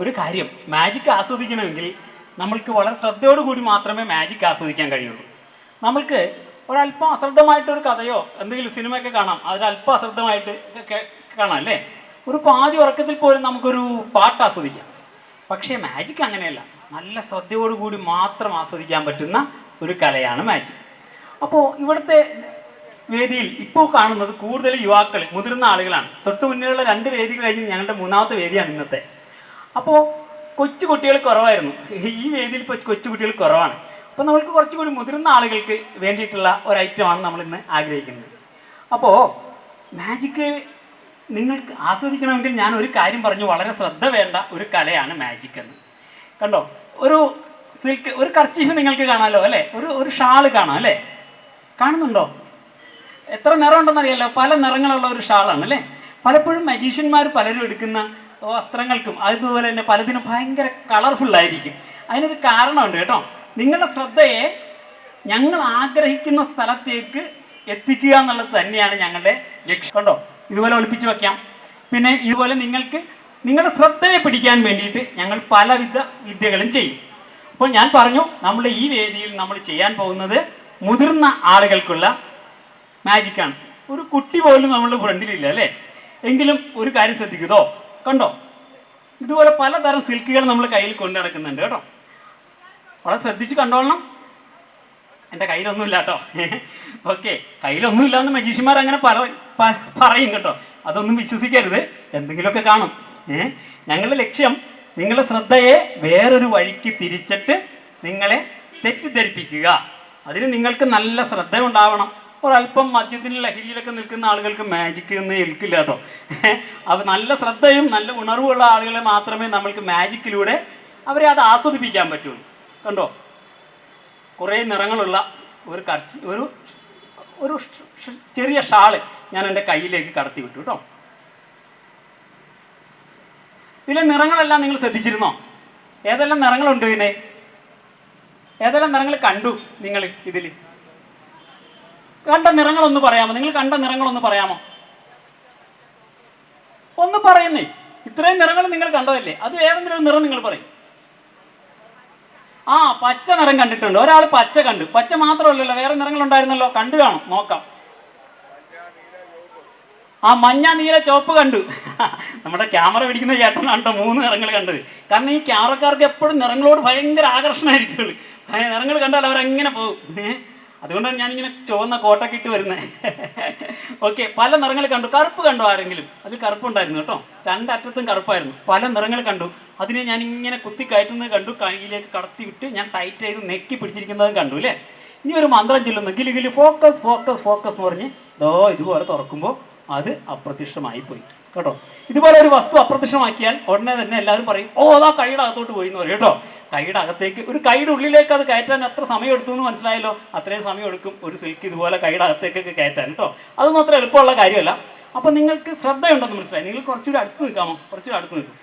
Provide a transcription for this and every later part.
ഒരു കാര്യം മാജിക് ആസ്വദിക്കണമെങ്കിൽ നമ്മൾക്ക് വളരെ ശ്രദ്ധയോടുകൂടി മാത്രമേ മാജിക് ആസ്വദിക്കാൻ കഴിയുള്ളൂ. നമ്മൾക്ക് ഒരല്പം അശ്രദ്ധമായിട്ടൊരു കഥയോ എന്തെങ്കിലും സിനിമയൊക്കെ കാണാം അതിലല്പം അശ്രദ്ധമായിട്ട് കാണാം അല്ലേ? ഒരു പാതി ഉറക്കത്തിൽ പോലും നമുക്കൊരു പാട്ട് ആസ്വദിക്കാം. പക്ഷേ മാജിക് അങ്ങനെയല്ല. നല്ല ശ്രദ്ധയോടുകൂടി മാത്രം ആസ്വദിക്കാൻ പറ്റുന്ന ഒരു കലയാണ് മാജിക് അപ്പോൾ ഇവിടുത്തെ വേദിയിൽ ഇപ്പോൾ കാണുന്നത് കൂടുതൽ യുവാക്കൾ മുതിർന്ന ആളുകളാണ്. തൊട്ടു മുന്നിലുള്ള രണ്ട് വേദികൾ കഴിഞ്ഞ് ഞങ്ങളുടെ മൂന്നാമത്തെ വേദിയാണ് ഇന്നത്തെ. അപ്പോൾ കൊച്ചു കുട്ടികൾ കുറവായിരുന്നു. ഈ വേദിയിൽ കൊച്ചു കുട്ടികൾ കുറവാണ്. അപ്പോൾ നമ്മൾക്ക് കുറച്ചുകൂടി മുതിർന്ന ആളുകൾക്ക് വേണ്ടിയിട്ടുള്ള ഒരു ഐറ്റമാണ് നമ്മൾ ഇന്ന് ആഗ്രഹിക്കുന്നത്. അപ്പോൾ മാജിക്ക് നിങ്ങൾക്ക് ആസ്വദിക്കണമെങ്കിൽ ഞാൻ ഒരു കാര്യം പറഞ്ഞു. വളരെ ശ്രദ്ധ വേണ്ട ഒരു കലയാണ് മാജിക് എന്ന്. കണ്ടോ? ഒരു സിൽക്ക് ഒരു കർച്ചീഫ് നിങ്ങൾക്ക് കാണാമല്ലോ അല്ലേ? ഒരു ഒരു ഷാൾ കാണാം അല്ലേ? കാണുന്നുണ്ടോ? എത്ര നിറം ഉണ്ടെന്നറിയാലോ? പല നിറങ്ങളുള്ള ഒരു ഷാളാണ് അല്ലേ? പലപ്പോഴും മജീഷ്യന്മാർ പലരും എടുക്കുന്ന വസ്ത്രങ്ങൾക്കും അതുപോലെ തന്നെ പലതിനും ഭയങ്കര കളർഫുൾ ആയിരിക്കും. അതിനൊരു കാരണമുണ്ട് കേട്ടോ. നിങ്ങളുടെ ശ്രദ്ധയെ ഞങ്ങൾ ആഗ്രഹിക്കുന്ന സ്ഥലത്തേക്ക് എത്തിക്കുക എന്നുള്ളത് തന്നെയാണ് ഞങ്ങളുടെ ലക്ഷ്യം. കണ്ടോ? ഇതുപോലെ ഒളിപ്പിച്ച് വെക്കാം. പിന്നെ ഇതുപോലെ നിങ്ങൾക്ക് നിങ്ങളുടെ ശ്രദ്ധയെ പിടിക്കാൻ വേണ്ടിയിട്ട് ഞങ്ങൾ പലവിധ വിദ്യകളും ചെയ്യും. അപ്പോൾ ഞാൻ പറഞ്ഞു നമ്മൾ ഈ വേദിയിൽ നമ്മൾ ചെയ്യാൻ പോകുന്നത് മുതിർന്ന ആളുകൾക്കുള്ള മാജിക്കാണ് ഒരു കുട്ടി പോലും നമ്മളുടെ ഫ്രണ്ടിലില്ല അല്ലേ? എങ്കിലും ഒരു കാര്യം ശ്രദ്ധിക്കുതോ? കണ്ടോ? ഇതുപോലെ പലതരം സിൽക്കുകൾ നമ്മൾ കയ്യിൽ കൊണ്ടു നടക്കുന്നുണ്ട് കേട്ടോ. വളരെ ശ്രദ്ധിച്ച് കണ്ടോളണം. എന്റെ കയ്യിലൊന്നുമില്ല കേട്ടോ. ഓക്കെ കയ്യിലൊന്നുമില്ല എന്ന് മജീഷ്യന്മാർ അങ്ങനെ പറ പറയും കേട്ടോ. അതൊന്നും വിശ്വസിക്കരുത്. എന്തെങ്കിലുമൊക്കെ കാണും. ഏ? ഞങ്ങളുടെ ലക്ഷ്യം നിങ്ങളുടെ ശ്രദ്ധയെ വേറൊരു വഴിക്ക് തിരിച്ചിട്ട് നിങ്ങളെ തെറ്റിദ്ധരിപ്പിക്കുക. അതിന് നിങ്ങൾക്ക് നല്ല ശ്രദ്ധ ഉണ്ടാവണം ഒരല്പം മദ്യത്തിന് ലഹരിയിലൊക്കെ നിൽക്കുന്ന ആളുകൾക്ക് മാജിക് ഒന്നും ഏൽക്കില്ല കേട്ടോ. അപ്പോൾ നല്ല ശ്രദ്ധയും നല്ല ഉണർവുള്ള ആളുകളെ മാത്രമേ നമ്മൾക്ക് മാജിക്കിലൂടെ അവരെ അത് ആസ്വദിപ്പിക്കാൻ പറ്റുള്ളൂ. കണ്ടോ? കുറേ നിറങ്ങളുള്ള ഒരു കർച്ചി ഒരു ഒരു ചെറിയ ഷാൾ ഞാൻ എന്റെ കയ്യിലേക്ക് കടത്തി വിട്ടു കേട്ടോ. ഇതിലെ നിറങ്ങളെല്ലാം നിങ്ങൾ ശ്രദ്ധിച്ചിരുന്നോ? ഏതെല്ലാം നിറങ്ങളുണ്ട് ഇതിനെ? ഏതെല്ലാം നിറങ്ങൾ കണ്ടു നിങ്ങൾ ഇതിൽ? കണ്ട നിറങ്ങളൊന്ന് പറയാമോ? നിങ്ങൾ കണ്ട നിറങ്ങളൊന്ന് പറയാമോ? ഒന്ന് പറയുന്നേ. ഇത്രയും നിറങ്ങൾ നിങ്ങൾ കണ്ടതല്ലേ? അത് ഏതെങ്കിലും ഒരു നിറം നിങ്ങൾ പറയും. ആ പച്ച നിറം കണ്ടിട്ടുണ്ട്. ഒരാൾ പച്ച കണ്ടു. പച്ച മാത്രമല്ലല്ലോ വേറെ നിറങ്ങൾ ഉണ്ടായിരുന്നല്ലോ കണ്ടു കാണും നോക്കാം. ആ മഞ്ഞ നീല ചുവപ്പ് കണ്ടു. നമ്മുടെ ക്യാമറ പിടിക്കുന്ന ചേട്ടൻ കേട്ടോ മൂന്ന് നിറങ്ങൾ കണ്ടത്. കാരണം ഈ ക്യാമറക്കാർക്ക് എപ്പോഴും നിറങ്ങളോട് ഭയങ്കര ആകർഷണമായിരിക്കുള്ളൂ. നിറങ്ങൾ കണ്ടാൽ അവരെങ്ങനെ പോകും? അതുകൊണ്ടാണ് ഞാനിങ്ങനെ ചുവന്ന കോട്ടൊക്കെ ഇട്ട് വരുന്നത് ഓക്കെ പല നിറങ്ങൾ കണ്ടു. കറുപ്പ് കണ്ടു ആരെങ്കിലും? അതിൽ കറുപ്പുണ്ടായിരുന്നു കേട്ടോ. രണ്ടറ്റത്തും കറുപ്പായിരുന്നു. പല നിറങ്ങൾ കണ്ടു. അതിനെ ഞാൻ ഇങ്ങനെ കുത്തി കയറ്റുന്നത് കണ്ടു. കയ്യിലേക്ക് കടത്തി വിട്ട് ഞാൻ ടൈറ്റ് ചെയ്ത് നെക്കി പിടിച്ചിരിക്കുന്നതും കണ്ടു അല്ലേ? ഇനി ഒരു മന്ത്രം ചെല്ലുന്നു. ഗിലി ഗിലി ഫോക്കസ് ഫോക്കസ് ഫോക്കസ് എന്ന് പറഞ്ഞ് ദോ ഇതുപോലെ തുറക്കുമ്പോൾ അത് അപ്രത്യക്ഷമായി പോയി. കേട്ടോ. ഇതുപോലെ ഒരു വസ്തു അപ്രത്യക്ഷമാക്കിയാൽ ഉടനെ തന്നെ എല്ലാവരും പറയും ഓ അതാ കൈയുടെ അകത്തോട്ട് പോയി എന്ന് പറയും കേട്ടോ. കൈയുടെ അകത്തേക്ക് ഒരു കൈയുടെ ഉള്ളിലേക്ക് അത് കയറ്റാൻ എത്ര സമയം എടുത്തു എന്ന് മനസ്സിലായല്ലോ? അത്രയും സമയം എടുക്കും ഒരു സിൽക്ക് ഇതുപോലെ കൈയുടെ അകത്തേക്കൊക്കെ കയറ്റാൻ കേട്ടോ? അതൊന്നും അത്ര എളുപ്പമുള്ള കാര്യമല്ല. അപ്പോൾ നിങ്ങൾക്ക് ശ്രദ്ധയുണ്ടെന്ന് മനസ്സിലായി. നിങ്ങൾ കുറച്ചുകൂടി അടുത്ത് നിൽക്കാമോ? കുറച്ചുകൂടി അടുത്ത് നിൽക്കും.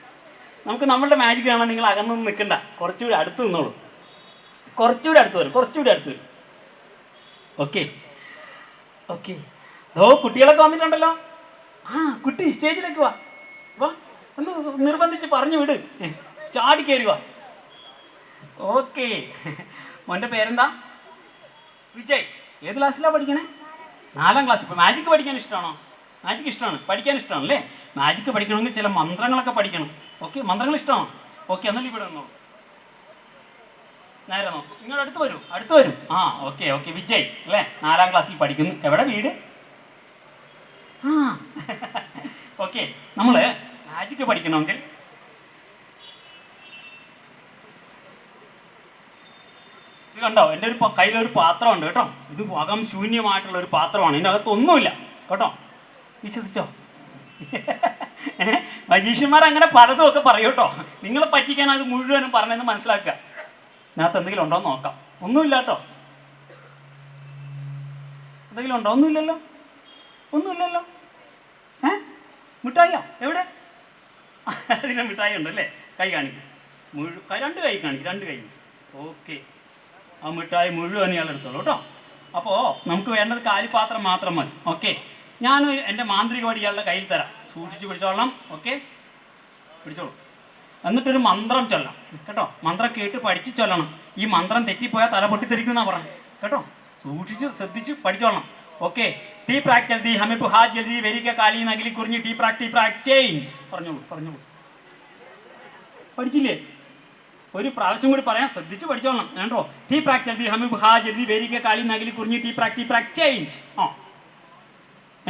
നമുക്ക് നമ്മളുടെ മാജിക് കാണാൻ നിങ്ങൾ അകന്നൊന്നും നിൽക്കണ്ട. കുറച്ചുകൂടി അടുത്ത് നിന്നോളൂ. കുറച്ചുകൂടി അടുത്ത് വരും കുറച്ചുകൂടി അടുത്ത് വരും. ഓക്കെ. ഓക്കെ. ഓ കുട്ടികളൊക്കെ വന്നിട്ടുണ്ടല്ലോ. ആ കുട്ടി സ്റ്റേജിലേക്ക് വാ. വാ. ഒന്ന് നിർബന്ധിച്ച് പറഞ്ഞു വിട്. ചാടി കയറി വാ. ഓക്കെ. മോന്റെ പേരെന്താ? വിജയ്. ഏത് ക്ലാസ്സിലാണ് പഠിക്കണേ? നാലാം ക്ലാസ്. ഇപ്പോൾ മാജിക്ക് പഠിക്കാൻ ഇഷ്ടമാണോ? മാജിക്ക് ഇഷ്ടമാണ്. പഠിക്കാൻ ഇഷ്ടമാണ് അല്ലേ? മാജിക്ക് പഠിക്കണമെങ്കിൽ ചില മന്ത്രങ്ങളൊക്കെ പഠിക്കണം. ഓക്കെ മന്ത്രങ്ങൾ ഇഷ്ടമാണോ? ഓക്കെ എന്നാലും ഇവിടെ വന്നോളൂ നേരെ നോക്കൂ. നിങ്ങൾ അടുത്ത് വരൂ അടുത്ത് വരും. ആ ഓക്കെ ഓക്കെ. വിജയ് അല്ലേ? നാലാം ക്ലാസ്സിൽ പഠിക്കുന്നു. എവിടെ വീട്? ആ. ഓക്കെ നമ്മൾ മാജിക്ക് പഠിക്കണമെങ്കിൽ കണ്ടോ? എന്റെ ഒരു കയ്യിലൊരു പാത്രമുണ്ട് കേട്ടോ. ഇത് വകം ശൂന്യമായിട്ടുള്ള ഒരു പാത്രമാണ്. ഇതിന്റെ അകത്ത് ഒന്നുമില്ല. കേട്ടോ? വിശ്വസിച്ചോ? മജീഷ്യന്മാർ അങ്ങനെ പലതും ഒക്കെ പറയും കേട്ടോ. നിങ്ങളെ പറ്റിക്കാൻ അത് മുഴുവനും പറഞ്ഞെന്ന് മനസ്സിലാക്കുക. ഇതിനകത്ത് എന്തെങ്കിലും ഉണ്ടോ എന്ന് നോക്കാം. ഒന്നുമില്ല കേട്ടോ. എന്തെങ്കിലും ഉണ്ടോ? ഒന്നുമില്ലല്ലോ. ഒന്നുമില്ലല്ലോ. ഏ മിഠായിയോ? എവിടെ? അതിന് മിഠായി ഉണ്ടല്ലേ? കൈ കാണിക്കും. മുഴു രണ്ട് കൈ കാണിക്കും. രണ്ട് കൈ. ഓക്കെ. ആ മിഠായി മുഴുവൻ ഇയാൾ എടുത്തോളൂ കേട്ടോ. അപ്പോൾ നമുക്ക് വേണ്ടത് കാലിപ്പാത്രം മാത്രം മതി. ഓക്കെ ഞാൻ എന്റെ മാന്ത്രിക വടി ഇയാളുടെ കയ്യിൽ തരാം. സൂക്ഷിച്ച് പിടിച്ചോളണം. ഓക്കെ പിടിച്ചോളൂ. എന്നിട്ടൊരു മന്ത്രം ചൊല്ലാം. കേട്ടോ? മന്ത്രം കേട്ട് പഠിച്ച് ചൊല്ലണം. ഈ മന്ത്രം തെറ്റിപ്പോയാൽ തല പൊട്ടിത്തെറിക്കും എന്നാ പറഞ്ഞു. കേട്ടോ? സൂക്ഷിച്ച് ശ്രദ്ധിച്ച് പഠിച്ചോളണം. ഓക്കെ ടീ പ്രാക് ജൽദി ഹമിപ്പ് ഹാ ജൽദി വെരിക്ക കാലി നഗിലി കുറിഞ്ഞ് ടീ പ്രാക് ടീ പ്രാക് ചേഞ്ച് പറഞ്ഞോളൂ പറഞ്ഞോളൂ. പഠിച്ചില്ലേ? ഒരു പ്രാവശ്യം കൂടി പറയാം ശ്രദ്ധിച്ച് പഠിച്ചോളണം. കേട്ടോ ടീ പ്രാക് ജൽദി ഹമി ഹാ ജൽദി വെരിക കാലി നഗലി കുറിഞ്ഞ് ടീ പ്രാക് ടീ പ്രാക് ചേഞ്ച് ആ.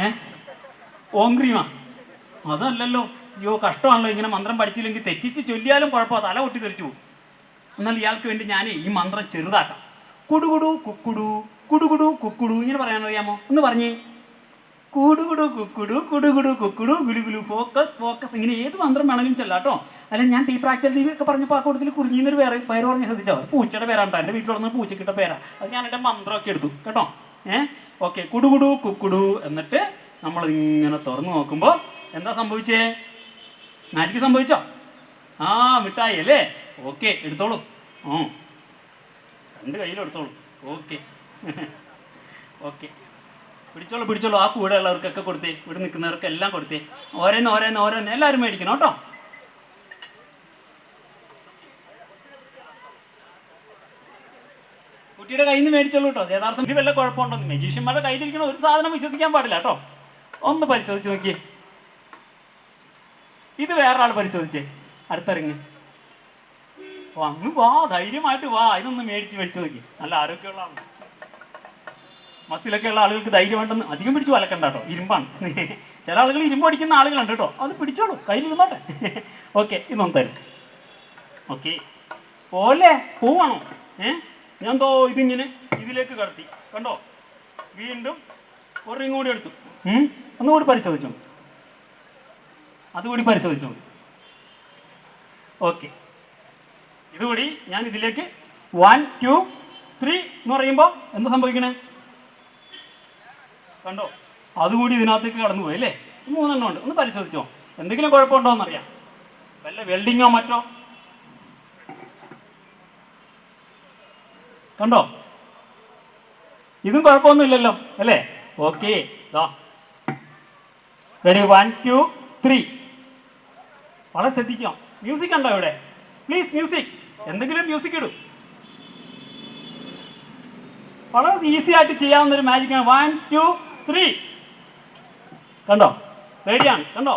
ഏ? ഓങ്ക്രീമാ അതല്ലല്ലോ. അയ്യോ കഷ്ടമാണല്ലോ ഇങ്ങനെ മന്ത്രം പഠിച്ചില്ലെങ്കിൽ തെറ്റിച്ച് ചൊല്ലിയാലും കുഴപ്പമില്ല. തല പൊട്ടി തെറിച്ചു പോകും. എന്നാൽ ഇയാൾക്ക് വേണ്ടി ഞാൻ ഈ മന്ത്രം ചെറുതാക്കാം. കുടുകുടു കുക്കുടു കുടുകുടു കുക്കുടു ഇങ്ങനെ പറയാനറിയാമോ? ഒന്ന് പറഞ്ഞേ. കുടുകുടു കുക്കുടു കുടുകുടു കുക്കുടു ഗുലുഗുലു ഫോക്കസ് ഫോക്കസ് ഇങ്ങനെ ഏത് മന്ത്രം വേണമെങ്കിലും ചെല്ലാം കേട്ടോ. അല്ല ഞാൻ ടീ പ്രാക്ചർ ടി ഒക്കെ പറഞ്ഞപ്പോൾ ആ കൂട്ടത്തിൽ കുറിഞ്ഞിന്നൊരു പേര് പേര് പറഞ്ഞ് ശ്രദ്ധിച്ചോ? പൂച്ചയുടെ പേരാണ് എന്റെ വീട്ടിൽ വന്ന് പൂച്ചക്കിട്ട പേരാ. അത് ഞാൻ എന്റെ മന്ത്രമൊക്കെ എടുത്തു കേട്ടോ. ഏഹ് ഓക്കെ കുടുകുടു കുക്കുടു എന്നിട്ട് നമ്മൾ ഇങ്ങനെ തുറന്നു നോക്കുമ്പോൾ എന്താ സംഭവിച്ചേ? മാജിക്ക് സംഭവിച്ചോ? ആ മിഠായി അല്ലേ? ഓക്കെ എടുത്തോളൂ. ഓ രണ്ട് കയ്യിലും എടുത്തോളൂ. ഓക്കെ. ഓക്കെ. പിടിച്ചോളൂ പിടിച്ചോളൂ. ആ കൂടെ ഉള്ളവർക്കൊക്കെ കൊടുത്തേ. ഇവിടെ നിൽക്കുന്നവർക്ക് എല്ലാം കൊടുത്തേ. ഓരോന്ന് ഓരോന്ന് ഓരോന്ന്. എല്ലാവരും മേടിക്കണം കേട്ടോ. കുട്ടിയുടെ കയ്യിൽ നിന്ന് മേടിച്ചോളൂ കേട്ടോ. യഥാർത്ഥം ഇനി വല്ല കുഴപ്പമുണ്ടോ? മെജീഷ്യന്മാരുടെ കയ്യിലിരിക്കണ ഒരു സാധനം വിശ്വസിക്കാൻ പാടില്ല കേട്ടോ. ഒന്ന് പരിശോധിച്ച് നോക്കിയേ. ഇത് വേറൊരാൾ പരിശോധിച്ചേ. അടുത്തിറങ്ങി. അങ്ങ് വാ. ധൈര്യമായിട്ട് വാ. ഇതൊന്ന് മേടിച്ച് മേടിച്ച് നോക്കി. നല്ല ആരോഗ്യമുള്ള മസിലൊക്കെ ഉള്ള ആളുകൾക്ക് ധൈര്യമായിട്ടൊന്ന് അധികം പിടിച്ചു വലക്കണ്ട കേട്ടോ. ഇരുമ്പാണ്. ചില ആളുകൾ ഇരുമ്പ് അടിക്കുന്ന ആളുകളുണ്ട് കേട്ടോ. അത് പിടിച്ചോളൂ. കയ്യിലിരുന്നോട്ടെ. ഓക്കെ ഇതൊന്ന് തരും. ഓക്കെ. പോലെ പോവാണോ ഏ? ഞാൻ തോ ഇതിങ്ങനെ ഇതിലേക്ക് കടത്തി. കണ്ടോ? വീണ്ടും ഒരു റിങ് കൂടി എടുത്തു? ഒന്നുകൂടി പരിശോധിച്ചോ. അതുകൂടി പരിശോധിച്ചോ. ഓക്കെ. ഇതുകൂടി ഞാൻ ഇതിലേക്ക് വൺ ടു ത്രീ എന്ന് പറയുമ്പോൾ എന്താ സംഭവിക്കണേ? കണ്ടോ? അതുകൂടി ഇതിനകത്തേക്ക് കടന്നു പോയി അല്ലേ മൂന്നെണ്ണം ഉണ്ട്. ഒന്ന് പരിശോധിച്ചോ? എന്തെങ്കിലും കുഴപ്പമുണ്ടോ എന്നറിയാം. വല്ല വെൽഡിങ്ങോ മറ്റോ? കണ്ടോ? ഇതും കുഴപ്പമൊന്നുമില്ലല്ലോ അല്ലേ? Okay ready one two three വളരെ ശ്രദ്ധിക്കാം. മ്യൂസിക് ഉണ്ടോ ഇവിടെ? പ്ലീസ് മ്യൂസിക് എന്തെങ്കിലും മ്യൂസിക് ഇടൂ. വളരെ ഈസി ആയിട്ട് ചെയ്യാവുന്ന ഒരു മാജിക് ആണ്. വൺ ടു ത്രീ കണ്ടോ? റെഡിയാണ് കണ്ടോ?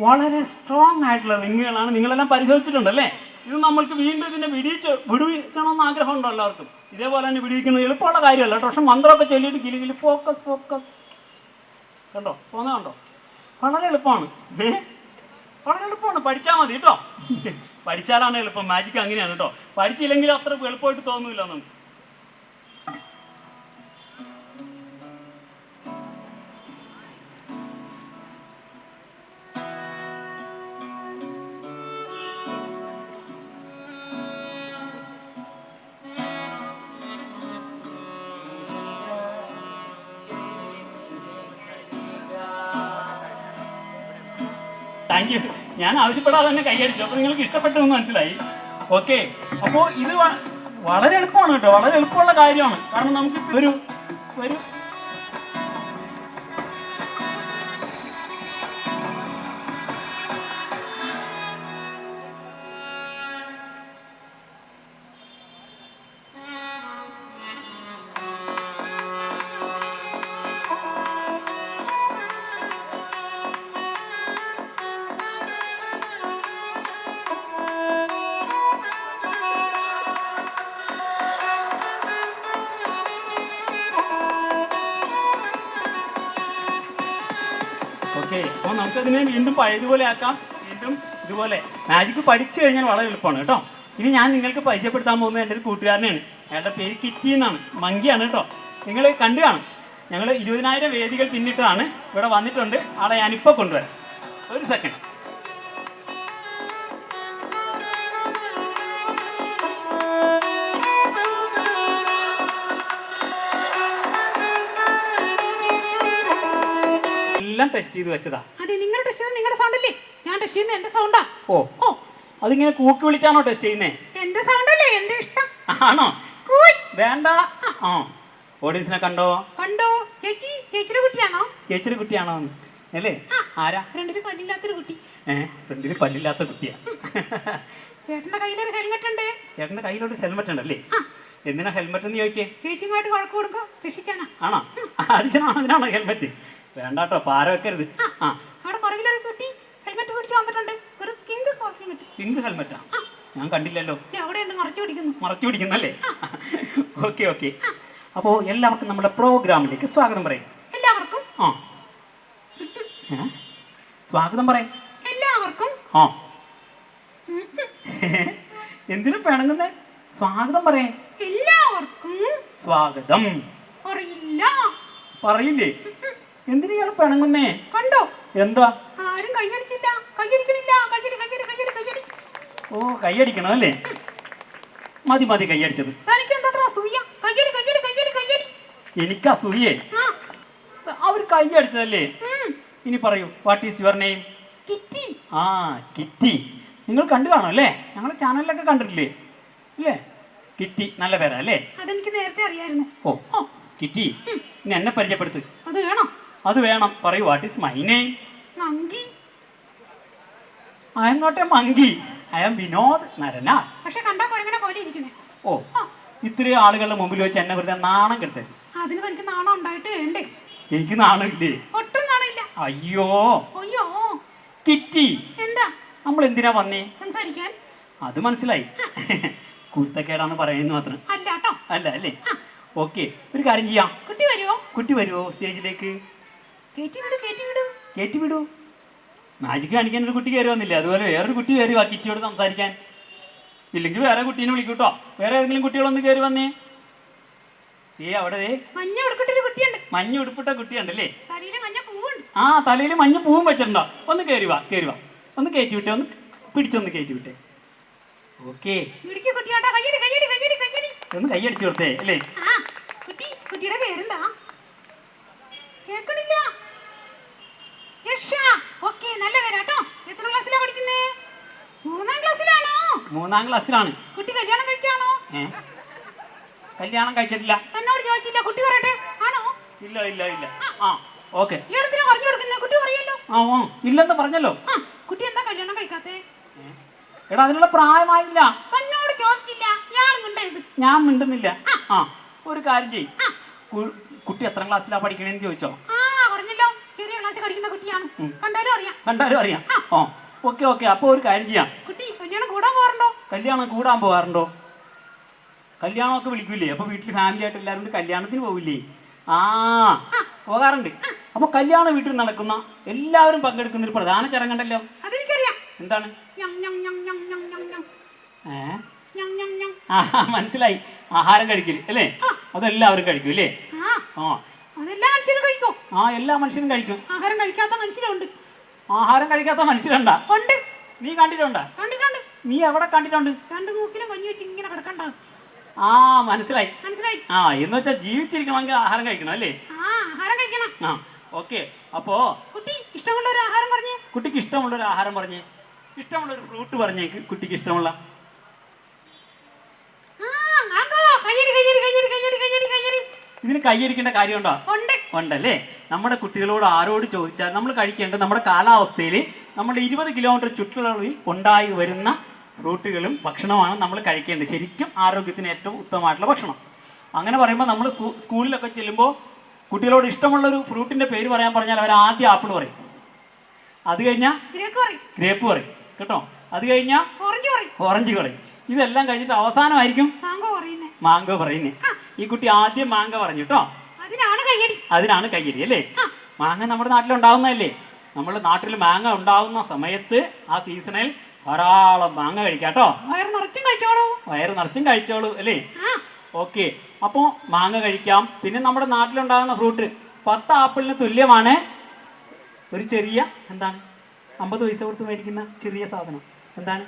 വളരെ സ്ട്രോങ് ആയിട്ടുള്ള റിങ്ങുകളാണ് നിങ്ങളെല്ലാം പരിശോധിച്ചിട്ടുണ്ട് അല്ലേ? ഇത് നമ്മൾക്ക് വീണ്ടും ഇതിനെ വിടിയിച്ച് വിടുവിക്കണമെന്ന് ആഗ്രഹമുണ്ടോ എല്ലാവർക്കും? ഇതേപോലെ തന്നെ വിടുവിക്കുന്നത് എളുപ്പമുള്ള കാര്യമല്ല പക്ഷെ മന്ത്രമൊക്കെ ചൊല്ലിയിട്ട് കിലി കിലി ഫോക്കസ് ഫോക്കസ് കണ്ടോ? പോന്ന കണ്ടോ? വളരെ എളുപ്പമാണ്. വളരെ എളുപ്പമാണ്. പഠിച്ചാൽ മതി കേട്ടോ. പഠിച്ചാലാണ് എളുപ്പം. മാജിക്ക് അങ്ങനെയാണ് കേട്ടോ. പഠിച്ചില്ലെങ്കിൽ അത്ര എളുപ്പമായിട്ട് തോന്നുന്നില്ല നമുക്ക്. ഞാൻ ആവശ്യപ്പെടാതെ തന്നെ കൈയടിച്ചു. അപ്പോൾ നിങ്ങൾക്ക് ഇഷ്ടപ്പെട്ടു എന്ന് മനസ്സിലായി. ഓക്കെ അപ്പോൾ ഇത് വളരെ എളുപ്പമാണ് കേട്ടോ. വളരെ എളുപ്പമുള്ള കാര്യമാണ്. കാരണം നമുക്ക് ഒരു ഒരു ഓക്കെ അപ്പോൾ നമുക്കതിനെ വീണ്ടും പഴയതുപോലെ ആക്കാം. വീണ്ടും ഇതുപോലെ. മാജിക്ക് പഠിച്ചു കഴിഞ്ഞാൽ വളരെ എളുപ്പമാണ് കേട്ടോ. ഇനി ഞാൻ നിങ്ങൾക്ക് പരിചയപ്പെടുത്താൻ പോകുന്നത് എന്റെ ഒരു കൂട്ടുകാരനാണ്. അയാളുടെ പേര് കിറ്റി എന്നാണ്. മങ്കിയാണ് കേട്ടോ. നിങ്ങൾ കണ്ടു കാണും. ഞങ്ങൾ ഇരുപതിനായിരം വേദികൾ പിന്നിട്ടതാണ്. ഇവിടെ വന്നിട്ടുണ്ട്. ആളെ ഞാനിപ്പോൾ കൊണ്ടുവരാം. ഒരു സെക്കൻഡ് ടെസ്റ്റ് ചെയ്ത് വെച്ചതാ. അതെ നിങ്ങൾ ടെസ്റ്റ് ചെയ്യുന്നത് നിങ്ങളുടെ സൗണ്ട് അല്ലേ? ഞാൻ ടെസ്റ്റ് ചെയ്യുന്നത് എന്റെ സൗണ്ടാ ഓ ഓ. അതിങ്ങനെ കൂക്കി വിളിച്ചാണോ ടെസ്റ്റ് ചെയ്യുന്നേ? എന്റെ സൗണ്ട് അല്ലേ? എന്റെ ഇഷ്ടം. ആണോ. വേണ്ട. ആ. ഓഡിയൻസിനെ കണ്ടോ? കണ്ടോ? ചേച്ചി ചേച്ചിയുടെ കുട്ടിയാണോ? ചേച്ചിയുടെ കുട്ടിയാണോ അല്ലേ? ആരാ? രണ്ടിൽ പല്ലില്ലാത്തൊരു കുട്ടി. ഏഹ് രണ്ടിൽ പല്ലില്ലാത്ത കുട്ടിയാ. ചേട്ടന്റെ കയ്യിലൊരു ഹെൽമെറ്റ് ഉണ്ട്. ചേട്ടന്റെ കയ്യിലൊരു ഹെൽമെറ്റ് ഉണ്ടല്ലേ എന്തിനാ ഹെൽമെറ്റ് എന്ന് ചോദിച്ചേ? ചേച്ചിയുമായിട്ട് വഴക്ക് കൊടുക്കുക രക്ഷിക്കാനാ ആണോ? അതിനാണോ അതിനാണോ ഹെൽമെറ്റ് വേണ്ട കേട്ടോ പാര വെക്കരുത് ആ. അവിടെ പുറകിലൊരു കുട്ടി ഹെൽമെറ്റ് പിടിച്ച് വന്നിട്ടുണ്ട്. ഒരു കിങ്ക് ഹെൽമെറ്റ് പിങ്ക് ഹെൽമെറ്റാ ഞാൻ കണ്ടില്ലല്ലോ. മറച്ചു പിടിക്കുന്നു. മറച്ചു പിടിക്കുന്നല്ലേ? Okay okay. അപ്പോൾ എല്ലാവർക്കും നമ്മുടെ പ്രോഗ്രാമിലേക്ക് സ്വാഗതം പറയും. എല്ലാവർക്കും? ആ? സ്വാഗതം പറയും. എല്ലാവർക്കും? ആ. എന്തിനു പിണങ്ങുന്നേ? സ്വാഗതം പറയേ. എല്ലാവർക്കും? സ്വാഗതം. പറയില്ല പറയില്ലേ? എന്തിനു ഇയാൾ പിണങ്ങുന്നേ? കണ്ടോ? എന്താ ആരും കൈയടിച്ചില്ല കൈയടിക്കണില്ല കയ്യടി കയ്യടി കയ്യടി കയ്യടി ഓ കൈയടിക്കണം അല്ലേ? മതി മതി കൈയടിച്ചത് എനിക്ക് അസൂയേ? അവർ കൈയടിച്ചതല്ലേ. ഇനി പറയൂ what is your name kitty. ആ കിറ്റി. നിങ്ങൾ കണ്ടു കാണും അല്ലേ? ഞങ്ങളുടെ ചാനലിലൊക്കെ കണ്ടിട്ടില്ലേ? അല്ലേ? കിറ്റി നല്ല പേരാ അല്ലേ? അതെനിക്ക് നേരത്തെ അറിയായിരുന്നു. ഓ കിറ്റി. എന്നെ പരിചയപ്പെടുത്ത്. അത് വേണം. അത് വേണം. പറയൂ what is my name monkey. I am not a monkey I am Vinod Narana പക്ഷെ കണ്ടാ കൊരങ്ങനെ പോലെ ഇരിക്കുന്നേ? ഓ ഇത്രയും ആളുകളുടെ മുമ്പിൽ വെച്ച് എന്നെ വെറുതെ നാണം കെടുത്തരുത്. അതിന് തനിക്ക് നാണം ഉണ്ടായിട്ട് വേണ്ടേ? എനിക്ക് നാണമില്ലേ? ഒട്ടും നാണമില്ല. അയ്യോ. അയ്യോ. കിറ്റി. എന്താ? നമ്മൾ എന്തിനാ വന്നേ? സംസാരിക്കാൻ? അത് മനസ്സിലായി. കുരുത്തക്കേടാന്ന് പറയുന്നത് മാത്രം. അല്ല കേട്ടോ. അല്ല അല്ലേ? ഓക്കെ ഒരു കാര്യം ചെയ്യാം. കുട്ടി വരുമോ കുട്ടി വരുമോ സ്റ്റേജിലേക്ക്? കയറ്റി വിടൂ കയറ്റി വിടൂ. കയറ്റി വിടൂ. മാജിക് കാണിക്കാൻ ഒരു കുട്ടി കയറി വന്നില്ല? അതുപോലെ വേറൊരു കുട്ടി കയറി വാ കിറ്റിയോട് സംസാരിക്കാൻ. ഇല്ലെങ്കിൽ വേറെ കുട്ടീനെ വിളിക്കൂട്ടോ വേറെ ഏതെങ്കിലും കുട്ടികളൊന്ന് കയറി വന്നേ. ഏ അവിടെ മഞ്ഞ കുട്ടിയുണ്ട്. മഞ്ഞ ഉടുപ്പിട്ട കുട്ടിയുണ്ടല്ലേ? ആ തലയിൽ മഞ്ഞ പൂവും വെച്ചിട്ടുണ്ടോ? ഒന്ന് കയറി വാ കയറി വാ. ഒന്ന് കയറ്റി വിട്ടേ ഒന്ന് പിടിച്ചൊന്ന് കയറ്റി വിട്ടേ. ഓക്കെ. ഒന്ന് കൈയടിച്ചു കൊടുത്തേ അല്ലേ? കുട്ടിയുടെ പേരെന്താ? കേക്കണില്ല. ഓക്കെ നല്ല പേരാട്ടോ എത്ര ക്ലാസ്സിലാ പഠിക്കുന്നേ? മൂന്നാം ക്ലാസ്സിലാണോ മൂന്നാം ക്ലാസ്സിലാണ് കുട്ടി കല്യാണം കഴിച്ചാണോ? കല്യാണം കഴിച്ചിട്ടില്ല. എന്നോട് ചോദിച്ചില്ല. കുട്ടി പറയട്ടെ. ആണോ? ഇല്ല ഇല്ല ഇല്ല. ആ. ഓക്കെ. ഇയാളെന്തിനാ പറഞ്ഞു കൊടുക്കുന്നത് കുട്ടി പറയല്ലോ. ആ ആ ഇല്ലെന്ന് പറഞ്ഞല്ലോ. കുട്ടി എന്താ കല്യാണം കഴിക്കാത്തേ? എടാ അതിനുള്ള പ്രായമായില്ല. എന്നോട് ചോദിച്ചില്ല. ഞാൻ മിണ്ടരുത്. ഞാൻ മിണ്ടുന്നില്ല. ആ. ഒരു കാര്യം ചെയ്യും. കുട്ടി എത്ര ക്ലാസ്സിലാ പഠിക്കണേന്ന് ചോദിച്ചോ? ആ പറഞ്ഞല്ലോ ചെറിയ ക്ലാസ്സിൽ പഠിക്കുന്ന കുട്ടിയാണ്. കണ്ടാലും അറിയാം. കണ്ടാലും അറിയാം. ഓ ഓക്കെ ഓക്കെ. അപ്പോൾ ഒരു കാര്യം ചെയ്യാം. കുട്ടി കല്യാണം കൂടാൻ പോകാറുണ്ടോ? കല്യാണം കൂടാൻ പോകാറുണ്ടോ? കല്യാണമൊക്കെ വിളിക്കൂലേ? അപ്പോൾ വീട്ടിൽ ഫാമിലി ആയിട്ട് എല്ലാവരും കല്യാണത്തിന് പോവില്ലേ? ആ പോകാറുണ്ട്. അപ്പോൾ കല്യാണ വീട്ടിൽ നടക്കുന്ന എല്ലാവരും പങ്കെടുക്കുന്ന ഒരു പ്രധാന ചടങ്ങുണ്ടല്ലോ അതെനിക്കറിയാം. എന്താണ്? മനസ്സിലായി. ആഹാരം കഴിക്കൽ അല്ലേ? അതെല്ലാവരും കഴിക്കും അല്ലേ ആ അതെല്ലാ മനുഷ്യരും കഴിക്കോ. ആ എല്ലാ മനുഷ്യരും കഴിക്കും. ആഹാരം കഴിക്കാത്ത മനുഷ്യരുണ്ട്. ആഹാരം കഴിക്കാത്ത മനുഷ്യരുണ്ടാ? ഉണ്ട്. നീ കണ്ടിട്ടുണ്ടാ? കണ്ടിട്ടുണ്ട്. നീ എവിടെ കണ്ടിട്ടുണ്ട്. രണ്ട് മൂക്കിലും കഞ്ഞി വെച്ച് ഇങ്ങനെ കിടക്കണ്ട? ആ മനസ്സിലായി. മനസ്സിലായി. ആ എന്ന് വെച്ചാൽ ജീവിച്ചിരിക്കണമെങ്കിൽ ആഹാരം കഴിക്കണം അല്ലേ? ആ ആഹാരം കഴിക്കണം. ആ ഓക്കെ. അപ്പോ കുട്ടി ഇഷ്ടമുള്ള ഒരു ആഹാരം പറഞ്ഞേ. കുട്ടിക്ക് ഇഷ്ടമുള്ള ഒരു ആഹാരം പറഞ്ഞേ. ഇഷ്ടമുള്ള ഒരു ഫ്രൂട്ട് പറഞ്ഞേ കുട്ടിക്ക് ഇഷ്ടമുള്ള ആ മാങ്കോ കയ്യടി കയ്യടി കയ്യടി കയ്യടി കയ്യടി കയ്യടി ഇതിന് കൈയടിക്കേണ്ട കാര്യമുണ്ടോ? ഉണ്ട്. ഉണ്ടല്ലേ? നമ്മുടെ കുട്ടികളോട് ആരോട് ചോദിച്ചാൽ നമ്മൾ കഴിക്കേണ്ട നമ്മുടെ കാലാവസ്ഥയിൽ നമ്മുടെ ഇരുപത് കിലോമീറ്റർ ചുറ്റളവിൽ ഉണ്ടായി വരുന്ന ഫ്രൂട്ടുകളും ഭക്ഷണമാണ് നമ്മൾ കഴിക്കേണ്ടത്. ശരിക്കും ആരോഗ്യത്തിന് ഏറ്റവും ഉത്തമമായിട്ടുള്ള ഭക്ഷണം. അങ്ങനെ പറയുമ്പോൾ നമ്മൾ സ്കൂ- സ്കൂളിലൊക്കെ ചെല്ലുമ്പോൾ കുട്ടികളോട് ഇഷ്ടമുള്ള ഒരു ഫ്രൂട്ടിന്റെ പേര് പറയാൻ പറഞ്ഞാൽ അവർ ആദ്യം ആപ്പിൾ പറയും. അത് കഴിഞ്ഞാൽ ഗ്രേപ്പ് പറയും. കേട്ടോ? അത് കഴിഞ്ഞാൽ ഓറഞ്ച് പറയും. ഇതെല്ലാം കഴിഞ്ഞിട്ട് അവസാനമായിരിക്കും? മാംഗോ പറയുന്നേ. ഈ കുട്ടി ആദ്യം മാങ്ങ പറഞ്ഞു കേട്ടോ അതിനാണ് കയ്യടി. അതിനാണ് കയ്യടി അല്ലേ? മാങ്ങ നമ്മുടെ നാട്ടിൽ ഉണ്ടാവുന്നതല്ലേ? നമ്മൾ നാട്ടിൽ മാങ്ങ ഉണ്ടാവുന്ന സമയത്ത് ആ സീസണിൽ ധാരാളം മാങ്ങ കഴിക്കാം കേട്ടോ വയറ് നിറച്ചും കഴിച്ചോളൂ. വയറ് നിറച്ചും കഴിച്ചോളൂ അല്ലേ? ഓക്കെ. അപ്പോൾ മാങ്ങ കഴിക്കാം. പിന്നെ നമ്മുടെ നാട്ടിലുണ്ടാകുന്ന ഫ്രൂട്ട് പത്ത് ആപ്പിളിന് തുല്യമാണ് ഒരു ചെറിയ എന്താണ്? അമ്പത് പൈസ കൊടുത്ത് മേടിക്കുന്ന ചെറിയ സാധനം. എന്താണ്?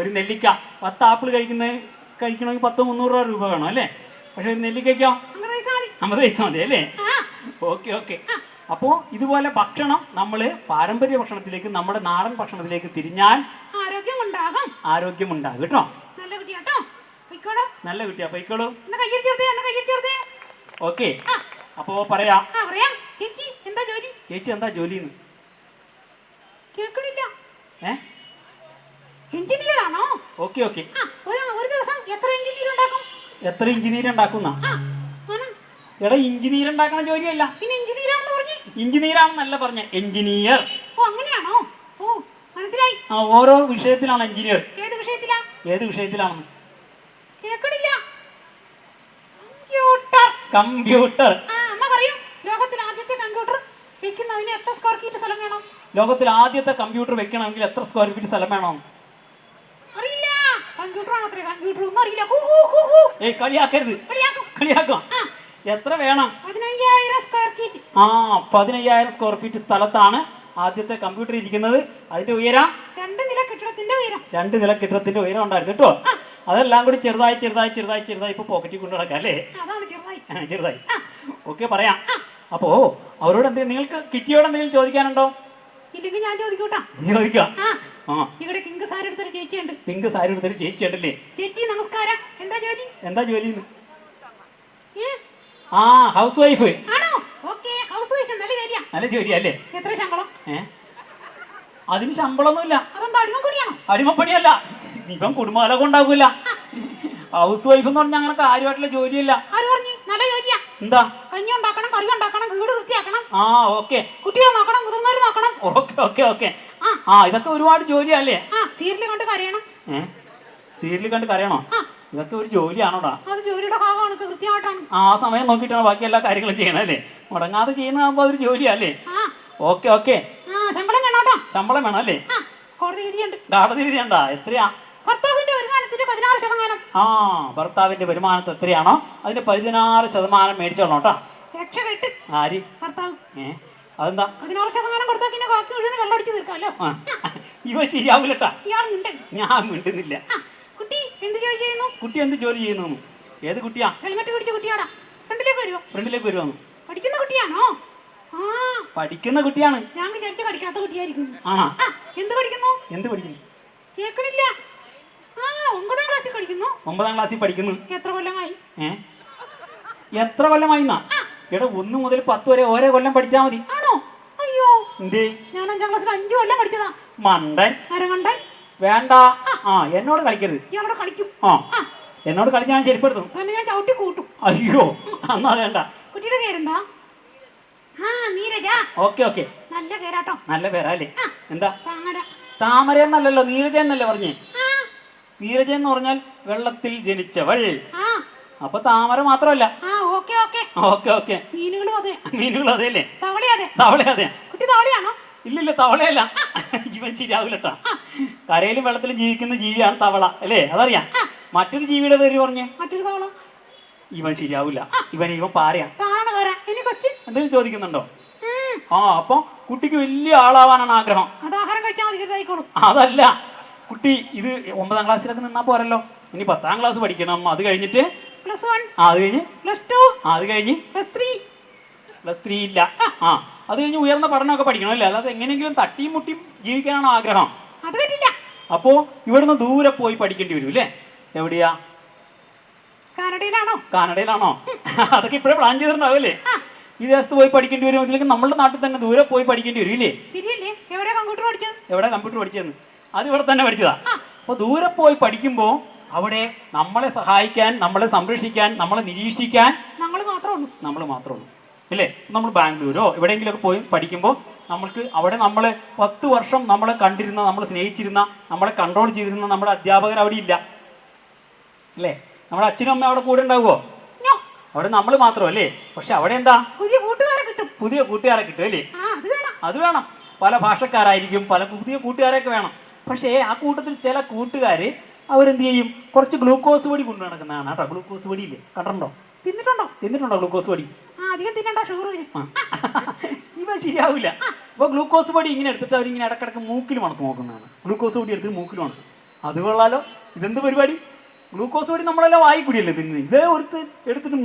ഒരു നെല്ലിക്ക. പത്ത് ആപ്പിൾ കഴിക്കുന്ന കഴിക്കണമെങ്കിൽ പത്ത് മുന്നൂറ് രൂപ വേണം അല്ലേ? പക്ഷെ ഒരു നെല്ലിക്കയ്ക്കോ അമൃത പൈസ മതി അല്ലേ? Okay okay. അപ്പോ ഇതുപോലെ ഭക്ഷണം നമ്മൾ പാരമ്പര്യ ഭക്ഷണത്തിലേക്ക് നമ്മുടെ നാടൻ ഭക്ഷണത്തിലേക്ക് തിരിഞ്ഞാൽ ആരോഗ്യം ഉണ്ടാകും ആരോഗ്യമുണ്ടാകും കേട്ടോ? നല്ല കുട്ടിയാട്ടോ. നല്ല കുട്ടിയാ കയ്യടിച്ചെടുത്തേ ഓക്കെ. അപ്പോ പറയാ. ചേച്ചി എന്താ ജോലി? ചേച്ചി എന്താ ജോലിന്ന്? കേൾക്കണില്ല. ഏ? എഞ്ചിനീയർ ആണോ? Okay okay. ഒരു ദിവസം എത്ര എഞ്ചിനീയർ ഉണ്ടാക്കും? എത്ര എഞ്ചിനീയർ ഉണ്ടാക്കുന്ന? എടാ എഞ്ചിനീയർ ഉണ്ടാക്കണ ജോലിയല്ല. പിന്നെ ആണെന്ന് പറഞ്ഞു? പറഞ്ഞ എഞ്ചിനീയർ ഓ അങ്ങനെയാണോ? ഓ മനസ്സിലായി. ആ ഓരോ വിഷയത്തിലാണ് എഞ്ചിനീയർ ഏത് വിഷയത്തിലാ? ഏത് വിഷയത്തിലാണെന്ന്? കേക്കണില്ല. കമ്പ്യൂട്ടർ. കമ്പ്യൂട്ടർ. ആ എന്നാ പറയൂ. ലോകത്തിൽ ആദ്യത്തെ കമ്പ്യൂട്ടർ വെക്കുന്നതിന് എത്ര സ്ക്വയർ ഫീറ്റ് സ്ഥലം വേണം? ലോകത്തിൽ ആദ്യത്തെ കമ്പ്യൂട്ടർ വെക്കണമെങ്കിൽ എത്ര സ്ക്വയർ ഫീറ്റ് സ്ഥലം വേണം? കമ്പ്യൂട്ടർ ആണത്രേ കമ്പ്യൂട്ടർ ഒന്നും അറിയില്ല. ഹൂ, ഹൂ, ഹൂ, ഹൂ. ഏയ് കളിയാക്കരുത്. കളിയാക്കും. കളിയാക്കാം. ആ. എത്ര വേണം? പതിനയ്യായിരം സ്ക്വയർ ഫീറ്റ് ആ പതിനയ്യായിരം സ്ക്വയർ ഫീറ്റ് സ്ഥലത്താണ് ആദ്യത്തെ കമ്പ്യൂട്ടർ ഇരിക്കുന്നത്. അതിന്റെ ഉയരം? രണ്ട് നില കെട്ടിടത്തിന്റെ ഉയരം. രണ്ട് നില കെട്ടിടത്തിന്റെ ഉയരം ഉണ്ടായിരുന്നു കേട്ടോ. അതെല്ലാം കൂടി ചെറുതായി ചെറുതായി ചെറുതായി ചെറുതായി ഇപ്പൊ പോക്കറ്റിൽ കൊണ്ടു നടക്കാം അല്ലേ? അതാണ് ചെറുതായി. ആ, ചെറുതായി. ഓക്കെ പറയാം. അപ്പോ അവരോട് എന്തെങ്കിലും നിങ്ങൾക്ക് കിറ്റിയോട് എന്തെങ്കിലും ചോദിക്കാനുണ്ടോ? ഇല്ലെങ്കിൽ ഞാൻ ചോദിക്കൂട്ടാ. ചോദിക്കാം. ആ. ഇവിടെ കിങ്ക് സാരി എടുത്തൊരു ചേച്ചിയുണ്ട്. പിങ്ക് സാരി എടുത്തൊരു ചേച്ചി ഉണ്ടല്ലേ ചേച്ചി നമസ്കാരം. എന്താ ജോലി? എന്താ ജോലി ആ ഹൗസ് വൈഫ് ആണോ? ഓക്കേ ഹൗസ് വൈഫ് നല്ല കാര്യ. നല്ല ജോലിയല്ലേ? എത്ര ശമ്പളം? ഏ? അതിന് ശമ്പളമൊന്നുമില്ല അതെന്താ അടിമ കൂടിയാണോ അടിമപ്പണിയല്ല ഇപ്പം കുടുംബാലൊക്കെ ഉണ്ടാകൂല ഹൗസ് വൈഫ് എന്ന് പറഞ്ഞാൽ അങ്ങനെ കാര്യമായിട്ടുള്ള ജോലിയല്ല. ആര് പറഞ്ഞു? നല്ല ജോലിയാ. എന്താ? കഞ്ഞി ഉണ്ടാക്കണം കറി ഉണ്ടാക്കണം വീട് വൃത്തിയാക്കണം. ആ ഓക്കെ. കുട്ടികളെ നോക്കണം മുതിർന്നവർ നോക്കണം. Okay okay okay. ആ. ഇതൊക്കെ ഒരുപാട് ജോലിയല്ലേ? ആ സീരിയൽ കണ്ട് കരയണം. ഏ? സീരിയൽ കണ്ട് കരയണോ? ഇതൊക്കെ ഒരു ജോലിയാണോടാ? അത് ജോലിയുടെ ഭാഗമാണ് കൃത്യമായിട്ടാണ്. ആ സമയം നോക്കിയിട്ടാണ് ബാക്കി എല്ലാ കാര്യങ്ങളും ചെയ്യണല്ലേ മുടങ്ങാതെ ചെയ്യുന്നതാകുമ്പോൾ അതൊരു ജോലിയല്ലേ? Okay okay. ശമ്പളം വേണം കേട്ടോ ശമ്പളം വേണം അല്ലേ? കോടതി വിധിയുണ്ട്. വിധിയണ്ടാ? എത്രയാ? ഭർത്താവിന്റെ വരുമാനത്തിന്റെ പതിനാറ് ശതമാനം. ആ ഭർത്താവിന്റെ വരുമാനത്തെ എത്രയാണോ? അതിന്റെ പതിനാറ് ശതമാനം മേടിച്ചോളണം കേട്ടോ ആര്? ഭർത്താവ്. ഏ? അതെന്താ? പതിനാറ് ശതമാനം കൊടുത്താൽ പിന്നെ ബാക്കി മുഴുവൻ വെള്ളമടിച്ച് തീർക്കാമല്ലോ? ആ, ഇവ ശരിയാവൂലട്ടാ. ഇയാളുണ്ട്. ഞാൻ മിണ്ടുന്നില്ല. ആ കുട്ടി എന്ത് ജോലി ചെയ്യുന്നു? കുട്ടി എന്ത് ജോലി ചെയ്യുന്നു? ഏത് കുട്ടിയാ? ഹെൽമെറ്റ് പിടിച്ച കുട്ടിയാടാ. ഫ്രണ്ടിലേക്ക് വരുമോ ഫ്രണ്ടിലേക്ക് വരുവാന്ന് പഠിക്കുന്ന കുട്ടിയാണോ? ആ. പഠിക്കുന്ന കുട്ടിയാണ്. ഞാൻ വിചാരിച്ച പഠിക്കാത്ത കുട്ടിയായിരിക്കും. ആണോ? ആ എന്ത് പഠിക്കുന്നു? എന്ത് പഠിക്കുന്നു? കേൾക്കണില്ല. ആ ഒമ്പതാം ക്ലാസ്സിൽ പഠിക്കുന്നു. ഒമ്പതാം ക്ലാസ്സിൽ പഠിക്കുന്നു. എത്ര കൊല്ലമായി? ഏ? എത്ര കൊല്ലമായി എന്നാ എടാ ഒന്ന് മുതൽ പത്ത് വരെ ഓരോ കൊല്ലം പഠിച്ചാ മതി. ആണോ? അയ്യോ. എന്തേ? ഞാൻ അഞ്ചാം ക്ലാസ്സിൽ അഞ്ചു കൊല്ലം പഠിച്ചതാ. മണ്ടൻ. അരങ്ങണ്ടൻ വേണ്ട. ആ. എന്നോട് കളിക്കരുത്. ഇയാളോട് കളിക്കും. ആ. എന്നോട് കളി ഞാൻ ശരിപ്പെടുത്തും. തന്നെ ഞാൻ ചവിട്ടി കൂട്ടും. അയ്യോ എന്നാ വേണ്ട. കുട്ടിയുടെ പേരെന്താ? ആ നീരജ. Okay okay. നല്ല പേരാട്ടോ. നല്ല പേരാ അല്ലേ? എന്താ? താമര. താമര എന്നല്ലല്ലോ നീരജ എന്നല്ലേ പറഞ്ഞേ? നീരജ എന്ന് പറഞ്ഞാൽ വെള്ളത്തിൽ ജനിച്ചവൾ. അപ്പൊ താമര മാത്രമല്ല. Okay okay. മീനുകളും അതെ. മീനുകൾ അതെ അല്ലേ തവള അതെ. തവള അതെ. കുട്ടി തവളയാണോ? ഇല്ലില്ല തവളയല്ല. ഇവൻ ശരിയാവില്ലട്ടാ കരയിലും വെള്ളത്തിലും ജീവിക്കുന്ന ജീവിയാണ് തവള അല്ലേ? അതറിയാം. മറ്റൊരു ജീവിയുടെ പേര് പറഞ്ഞേ? മറ്റൊരു തവള. ഇവൻ ശരിയാവില്ല ഇവൻ ഇവൻ പാരയാ. എന്തെങ്കിലും ചോദിക്കുന്നുണ്ടോ? ആ അപ്പൊ കുട്ടിക്ക് വലിയ ആളാവാനാണ് ആഗ്രഹം. അത് ആഹാരം കഴിച്ചാൽ മതി അതല്ല. കുട്ടി ഇത് ഒമ്പതാം ക്ലാസ്സിലൊക്കെ നിന്നാ പോരല്ലോ. ഇനി പത്താം ക്ലാസ് പഠിക്കണം. അത് കഴിഞ്ഞിട്ട് പ്ലസ് വൺ ആ അത് കഴിഞ്ഞ് പ്ലസ് ടു ആ അത് കഴിഞ്ഞ് പ്ലസ് ത്രീ പ്ലസ് ത്രീ ഇല്ല. ആ അത് കഴിഞ്ഞ് ഉയർന്ന പഠനമൊക്കെ പഠിക്കണം അല്ലേ അല്ലാതെ എങ്ങനെയെങ്കിലും തട്ടിയും മുട്ടിയും ജീവിക്കാനാണോ ആഗ്രഹം? അത് പറ്റില്ല. അപ്പോ ഇവിടുന്ന് ദൂരെ പോയി പഠിക്കേണ്ടി വരും അല്ലേ എവിടെയാ? കാനഡയിലാണോ? കാനഡയിലാണോ? അതൊക്കെ ഇപ്പോഴേ പ്ലാൻ ചെയ്തിട്ടുണ്ടാവില്ലേ വിദേശത്ത് പോയി പഠിക്കേണ്ടി വരും. ഇതിലേക്ക് നമ്മുടെ നാട്ടിൽ തന്നെ ദൂരെ പോയി പഠിക്കേണ്ടി വരും ഇല്ലേ? ശരിയല്ലേ? എവിടെയാ കമ്പ്യൂട്ടർ പഠിച്ചത്? എവിടെ കമ്പ്യൂട്ടർ പഠിച്ചതെന്ന്? അത് ഇവിടെ തന്നെ പഠിച്ചതാ. അപ്പോൾ ദൂരെ പോയി പഠിക്കുമ്പോൾ അവിടെ നമ്മളെ സഹായിക്കാൻ നമ്മളെ സംരക്ഷിക്കാൻ നമ്മളെ നിരീക്ഷിക്കാൻ നമ്മൾ മാത്രമേ ഉള്ളൂ. നമ്മൾ മാത്രമേ ഉള്ളൂ. അല്ലേ? നമ്മൾ ബാംഗ്ലൂരോ എവിടെയെങ്കിലുമൊക്കെ പോയി പഠിക്കുമ്പോൾ നമ്മൾക്ക് അവിടെ നമ്മൾ പത്ത് വർഷം നമ്മളെ കണ്ടിരുന്ന നമ്മൾ സ്നേഹിച്ചിരുന്ന നമ്മളെ കൺട്രോൾ ചെയ്തിരുന്ന നമ്മുടെ അധ്യാപകർ അവിടെ ഇല്ല. അല്ലേ? നമ്മുടെ അച്ഛനും അമ്മയും അവിടെ കൂടെ ഉണ്ടാവുമോ അവിടെ നമ്മൾ മാത്രമല്ലേ പക്ഷെ അവിടെ എന്താ? പുതിയ കൂട്ടുകാരെ കിട്ടും. പുതിയ കൂട്ടുകാരെ കിട്ടും അല്ലേ? അത് വേണം. അത് വേണം. പല ഭാഷക്കാരായിരിക്കും പല പുതിയ കൂട്ടുകാരെയൊക്കെ വേണം. പക്ഷേ ആ കൂട്ടത്തിൽ ചില കൂട്ടുകാർ അവരെന്ത് ചെയ്യും? കുറച്ച് ഗ്ലൂക്കോസ് പൊടി കൊണ്ടു നടക്കുന്നതാണ് കേട്ടോ. ഗ്ലൂക്കോസ് പൊടി ഇല്ലേ കണ്ടിട്ടുണ്ടോ? തിന്നിട്ടുണ്ടോ? തിന്നിട്ടുണ്ടോ ഗ്ലൂക്കോസ് പൊടി? അധികം തിന്നണ്ട ഷുഗർ വരും. ഇവ ശരിയാവില്ല. അപ്പോൾ ഗ്ലൂക്കോസ് പൊടി ഇങ്ങനെ എടുത്തിട്ട് അവരിങ്ങനെ ഇടക്കിടക്ക് മൂക്കിൽ മണത്ത് നോക്കുന്നതാണ്. ഗ്ലൂക്കോസ് പൊടി എടുത്ത് മൂക്കിൽ മണത്ത്. അത് കൊള്ളാലോ. ഇതെന്ത് പരിപാടി? ഗ്ലൂക്കോസ് പൊടി നമ്മളെല്ലാം വായി കൂടിയല്ലേ തിന്ന് ഇതേ ഒരു എടുത്തിട്ട്